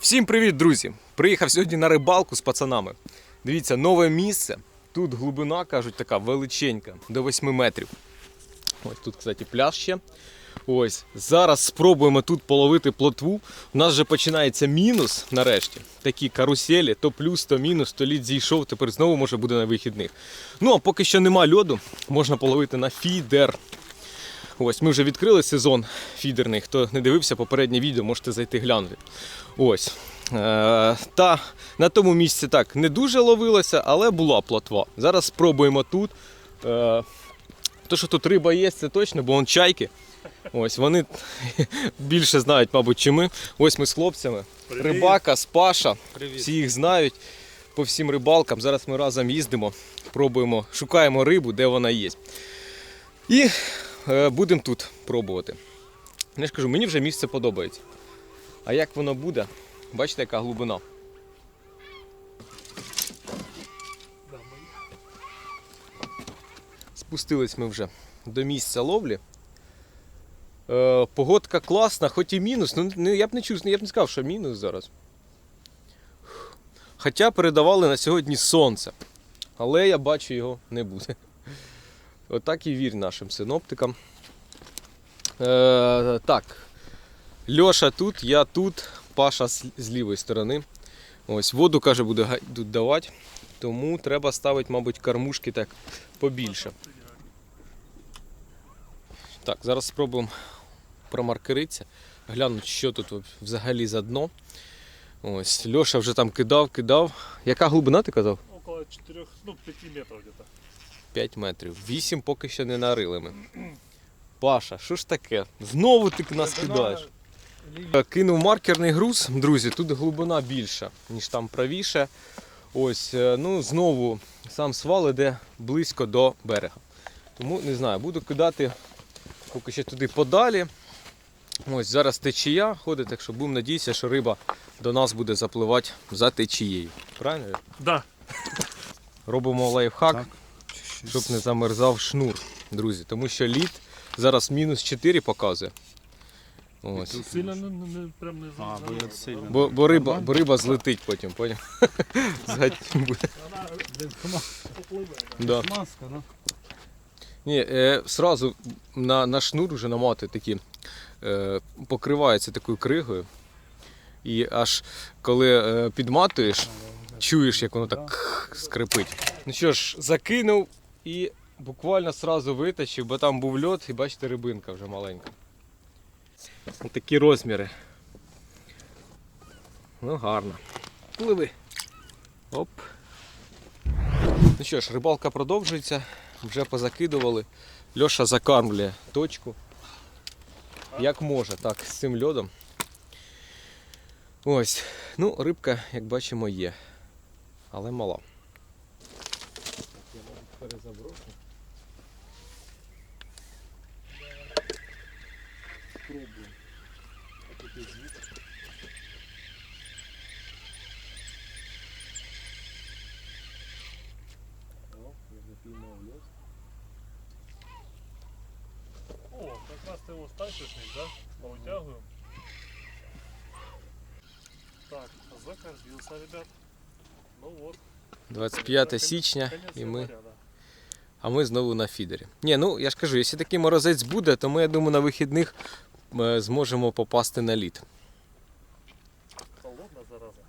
Всім привіт, друзі! Приїхав сьогодні на рибалку з пацанами. Дивіться, нове місце. Тут глибина, кажуть, така величенька, до 8 метрів. Ось тут, кстати, пляж ще. Ось зараз спробуємо тут половити плотву. У нас вже починається мінус нарешті. Такі каруселі, то плюс, то мінус, то лід зійшов, тепер знову може буде на вихідних. Ну а поки що нема льоду, можна половити на фідер. Ось ми вже відкрили сезон фідерний. Хто не дивився попереднє відео, можете зайти глянути. Ось. Е, та на тому місці так не дуже ловилося, але була плотва. Зараз спробуємо тут. Е, то, що тут риба є, це точно, бо вон чайки. Ось вони більше знають, мабуть, чи ми. Ось ми з хлопцями. Рибака, Спаша. Всі їх знають по всім рибалкам. Зараз ми разом їздимо, пробуємо, шукаємо рибу, де вона є. І будемо тут пробувати. Я ж кажу, мені вже місце подобається. А як воно буде? Бачите, яка глибина. Спустились ми вже до місця ловлі. Е, погодка класна, хоч і мінус. Ну, не- я б не чув, я б не сказав, що мінус зараз. Хоча передавали на сьогодні сонце. Але я бачу, його не буде. Отак і вір нашим синоптикам. Е, так. Льоша тут, я тут, Паша з, лівої сторони. Ось воду, каже, буде тут давати. Тому треба ставити, мабуть, кормушки так побільше. Так, зараз спробуємо промаркеритися, глянути, що тут взагалі за дно. Ось, Льоша вже там кидав, кидав. Яка глибина ти казав? Около 4, ну 5 метров где-то. 5 метрів. 8 поки що не нарили ми. Паша, що ж таке? Знову ти нас кидаєш. Е, Кинув маркерний груз, друзі, тут глибина більша, ніж там правіше. Ось, е, ну знову сам свал іде близько до берега. Тому не знаю, буду кидати поки що туди подалі. Ось зараз течія ходить, так що будемо надіятися, що риба до нас буде запливати за течією. Правильно? Да. Робимо лайфхак, щоб не замерзав шнур, друзі. Тому що лід зараз мінус 4 показує. Ось. Сильно не, не, не прям не А, бо я сильно. Бо, бо, риба, бо риба злетить потім, поняв? Згадь буде. Да. Маска, ну. Ні, е, сразу на, на шнур вже намати такі, е, покривається такою кригою. І аж коли е, підматуєш, чуєш, як воно так скрипить. Ну що ж, закинув і буквально сразу витащив, бо там був льот, і бачите, рибинка вже маленька. Такі розміри. Ну, гарно. Пливи. Оп. Ну що ж, рибалка продовжується, вже позакидували. Льоша закармлює точку. Як може, так, з цим льодом. Ось. Ну, рибка, як бачимо, є. Але мала. Я перезаброшу. Спробую. О, я запіймав льод. О, как раз ты его стачечник, да? Повытягиваем. Так, закорзился, ребят. Ну вот. 25 Кон- січня конец і ми, января, да. А ми знову на фідері. Ні, ну я ж кажу, якщо такий морозець буде, то ми, я думаю, на вихідних е, зможемо попасти на лід. Холодна зараза.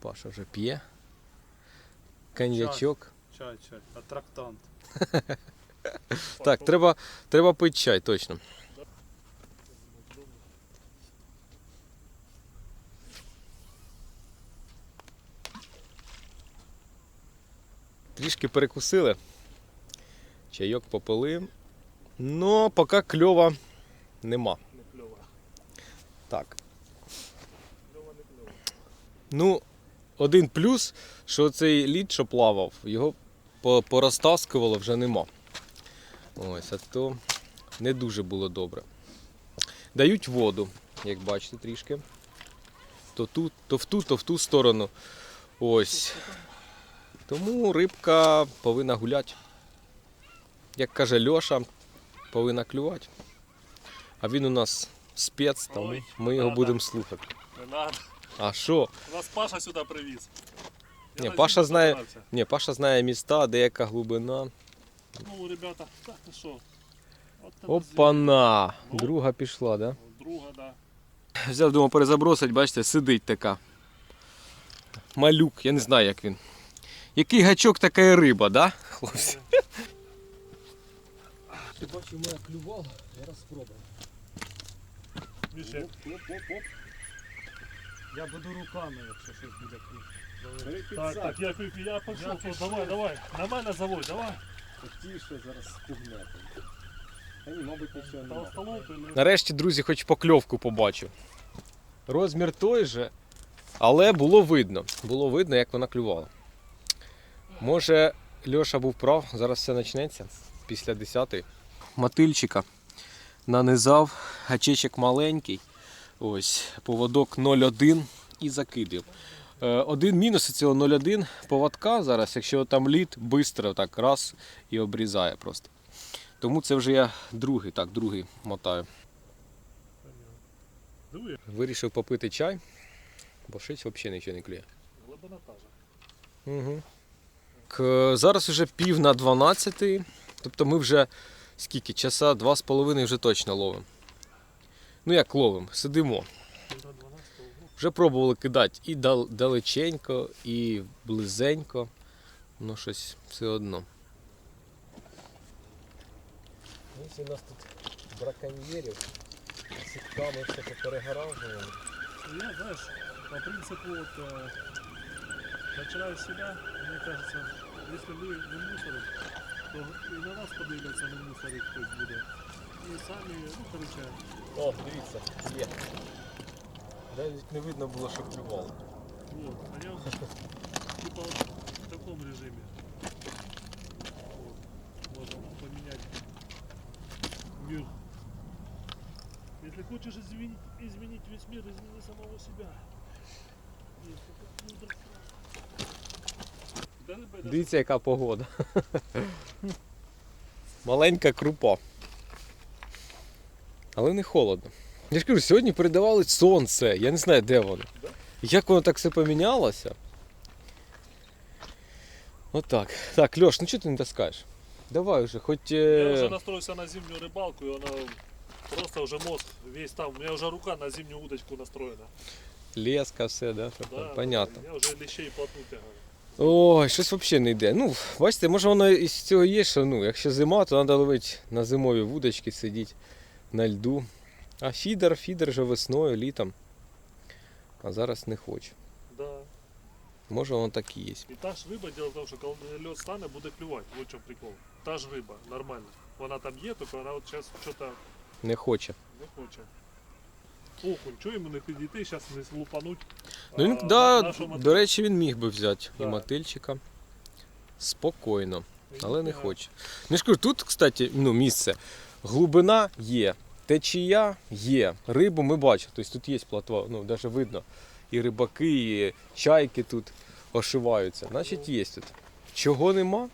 Паша вже п'є. Коньячок. Чай, чай. атрактант. Так, треба, треба пити чай, точно. Трішки перекусили. Чайок попили. Ну, поки кльова нема. Не клево. Так. Клево, не клево. Ну, один плюс, що цей лід, що плавав, його порозтаскувало вже нема. Ось, а то не дуже було добре. Дають воду, як бачите, трішки. То тут, то в ту, то в ту сторону. Ось. Тому рибка повинна гуляти. Як каже Льоша, повинна клювати. А він у нас спец, тому Ой, ми його да-да. будемо слухати. Не надо. А що? Нас Паша сюди привіз. Я Ні, на Паша зиму знає- собирався. Ні, Паша знає міста, деяка глибина. Ну, ребята, так ти що? От тебе Опана! Ну. Друга пішла, да? звідси. Друга, да. Взяв, думав, перезабросить, бачите, сидить така. Малюк, я не знаю, як він. Який гачок, така і риба, да, хлопці? Ти бачив, моя клювала, зараз спробую. Я буду руками, якщо щось буде клювати. так, так, я, я, я пішов, то, давай, давай. На мене заводь, давай. Тіше зараз спугнете. Или... Нарешті, друзі, хоч покльовку побачив. Розмір той же, але було видно. Було видно, як вона клювала. Може, Льоша був прав, зараз все почнеться після 10-ї. Мотильчика нанизав, гачечок маленький. Ось, поводок 0,1 і закидив. Е, Один мінус цього 0,1 поводка зараз, якщо там лід, швидко так раз і обрізає просто. Тому це вже я другий, так, другий мотаю. Вирішив попити чай, бо щось взагалі нічого не клює. глибина та. Угу. К, зараз вже пів на 12, тобто ми вже скільки? Часа два з половиною вже точно ловимо. Ну як ловимо? Сидимо. Ти на 12. Вже пробували кидати і далеченько, і близенько. Ну щось все одно. Ось у нас тут браконьєрів. Сітками все поперегоражували. Я, знаешь, по принципу, вот, э, начиная с себя, мне кажется, если мы не мусорим, то и на нас подивляться не мусорить хтось буде. І самі, ну, короче, О, дивіться, є. Навіть не видно було, що клювало. вот, а я типа вот в таком режиме. Вот, можно поменять мир. Если хочешь изменить, изменить весь мир, измени самого себя. Есть такая мудрость. Да, ребята, Дивіться, яка погода. Маленька крупа. Але не холодно. Я ж кажу, сьогодні передавали сонце. Я не знаю, де воно. Як воно так все помінялося. Отак. Так, Льош, ну чого ти не таскаєш? Давай вже, хоч. Я е, уже настроился на зимнюю рыбалку, и она просто уже мозг весь там. У меня уже рука на зимнюю удочку настроена. Леска, все, да? Да, Понятно. Я уже лещей плотну тягаю. Ой, щось взагалі не йде. Ну, бачите, може воно із цього є, що ну, якщо зима, то треба ловити на зимові вудочки, сидіти на льду. А фідер, фідер вже весною, літом. А зараз не хочу. Да. Може воно так і є. І та ж риба, дело в тому, що коли льот стане, буде клювати. Вот чому прикол. Та ж риба, нормально. Вона там є, тільки вона от зараз щось Не хоче. не хоче. Окунь, чого йому не підійти, зараз не лупануть. Ну він, А, да, до речі, він міг би взяти і Да. мотильчика. Спокійно, але не хоче. Ну я ж кажу, тут, кстати, ну, місце. Глибина є, течія є. Рибу ми бачимо. Тобто тут є платва, ну, навіть видно. І рибаки, і чайки тут ошиваються. Значить, є тут. Чого нема?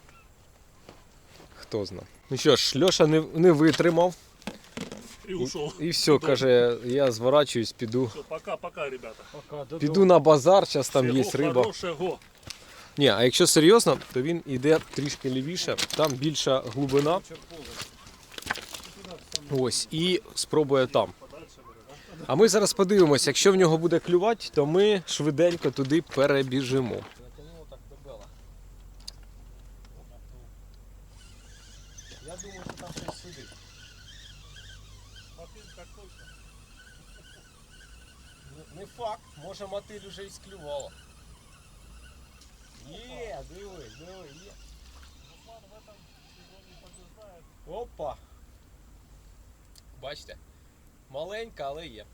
Хто зна. Ну що ж, Льоша не, не витримав. І ушов. І все, каже, я зворачуюсь, піду. Все, пока-пока, ребята. Пока. Піду на базар, зараз там є риба. хорошого. Ні, а якщо серйозно, то він йде трішки лівіше, там більша глибина. Ось, і спробує там. А ми зараз подивимося, якщо в нього буде клювати, то ми швиденько туди перебіжимо. Я думаю, що там щось сидить. Так точно. Не факт, може мотиль уже і склювала. Є, диви, диви, є. Побеждает. Опа. Бачите? Маленька, але є.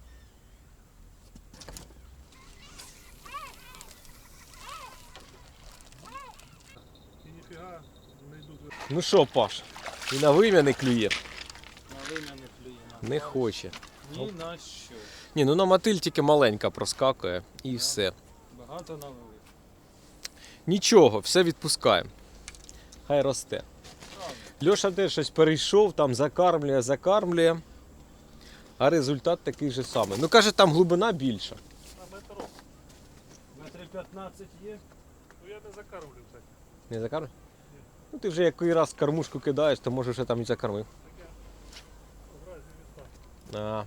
Ну що, Паш, і на вим'я не клює? На не на хоче. Ні на що. Ні, ну на мотиль тільки маленька проскакує і все. Багато наловив. Нічого, все відпускаємо. Хай росте. Льоша теж щось перейшов, там закармлює, закармлює. А результат такий же самий. Ну каже, там глибина більша. На метро. Метрів 15 є. Ну я не закармлю, кстати. Не закармлює? Ну ти вже який раз кормушку кидаєш, то може вже там і закормив. Таке в разі міста. А.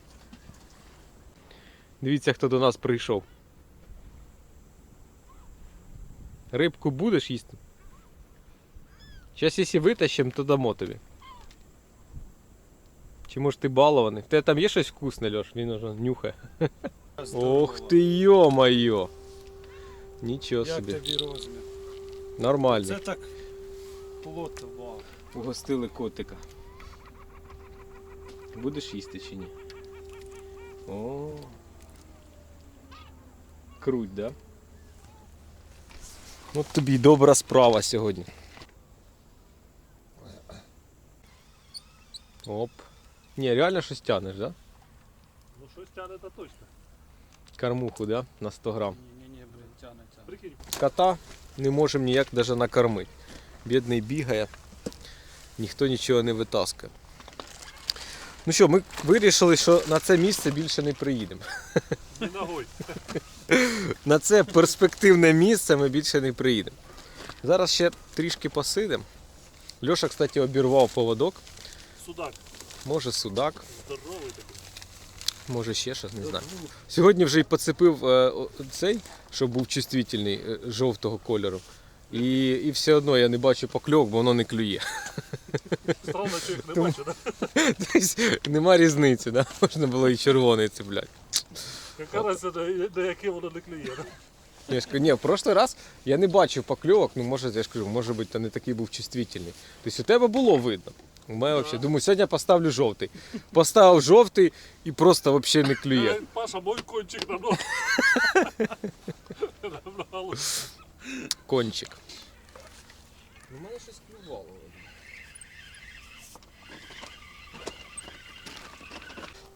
Дивіться, хто до нас прийшов. Рибку будеш їсти? Зараз, якщо витащимо, то дамо тобі. Чи може ти балований? В тебе там є щось вкусне, Льош? Він уже нюхає. Ох ти йо-моє! Нічого Як собі. тобі розмір? Нормально. Це так плотно. Угостили котика. Будеш їсти чи ні? О. Круть, да? От тобі добра справа сьогодні. Оп. Ні, реально щось тянеш, да? Ну щось тягне то точно. Кормуху, да? На 100 грам. Ні-ні, блін, тянеться. Прикинь, Кота не можемо ніяк даже накормити. Бідний бігає, ніхто нічого не витаскує. Ну що, ми вирішили, що на це місце більше не приїдемо. ногой. На це перспективне місце ми більше не приїдемо. Зараз ще трішки посидимо. Льоша, кстати, обірвав поводок. Судак. Може судак, Здоровий такий. може ще щось, не знаю. Сьогодні вже й поцепив е, о- цей, щоб був чувствительний, е, жовтого кольору. І, і все одно я не бачу покльовок, бо воно не клює. Странно, що їх не Тому- бачу, да? Тобто нема різниці, да? можна було і червоний цепляти. Яка разниця, до, яке воно не клює, да? Я ж кажу, ні, в прошлий раз я не бачив покльовок, ну може, я ж кажу, може бути, то не такий був чувствительний. Тобто у тебе було видно. У мене Да. взагалі, думаю, сьогодні поставлю жовтий. Поставив жовтий і просто взагалі не клює. Паша, мой кончик давно. Давно. Кончик. У мене щось клювало.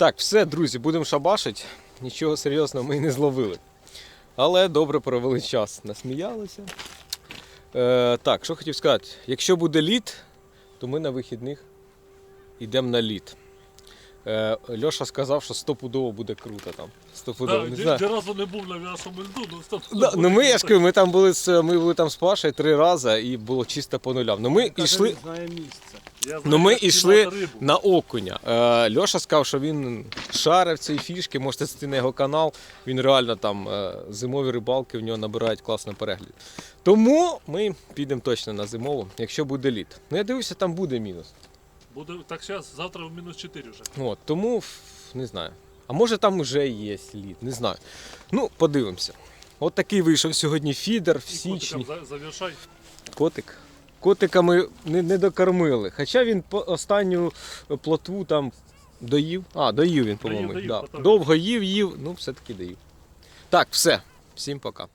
Так, все, друзі, будемо шабашити. Нічого серйозного ми не зловили. Але добре провели час. Насміялися. Е, так, що хотів сказати, якщо буде лід, то ми на вихідних йдемо на лід. Е, Льоша сказав, що стопудово буде круто там. Стопудово. Не знаю. ні разу не був на м'ясому льду, ну стоп. Да, ну ми, я ж кажу, ми там були з ми були там з Пашею три рази і було чисто по нулям. Ну ми йшли знає місце. Ну, ми йшли на окуня. Е, Льоша сказав, що він шарив ці фішки, можете зайти на його канал. Він реально там е, зимові рибалки в нього набирають класно перегляд. Тому ми підемо точно на зимову, якщо буде лід. Ну я дивлюся, там буде мінус. Буде, так зараз, завтра в мінус 4 вже. От, тому ф, не знаю. А може там вже є лід, не знаю. Ну, подивимося. От такий вийшов сьогодні фідер в І січні. котикам за- завершай. Котик. Котика ми не, не докормили. Хоча він по останню плотву там доїв. А, доїв він, по-моєму. да. Довго їв, їв, ну все-таки доїв. Так, все. Всім пока.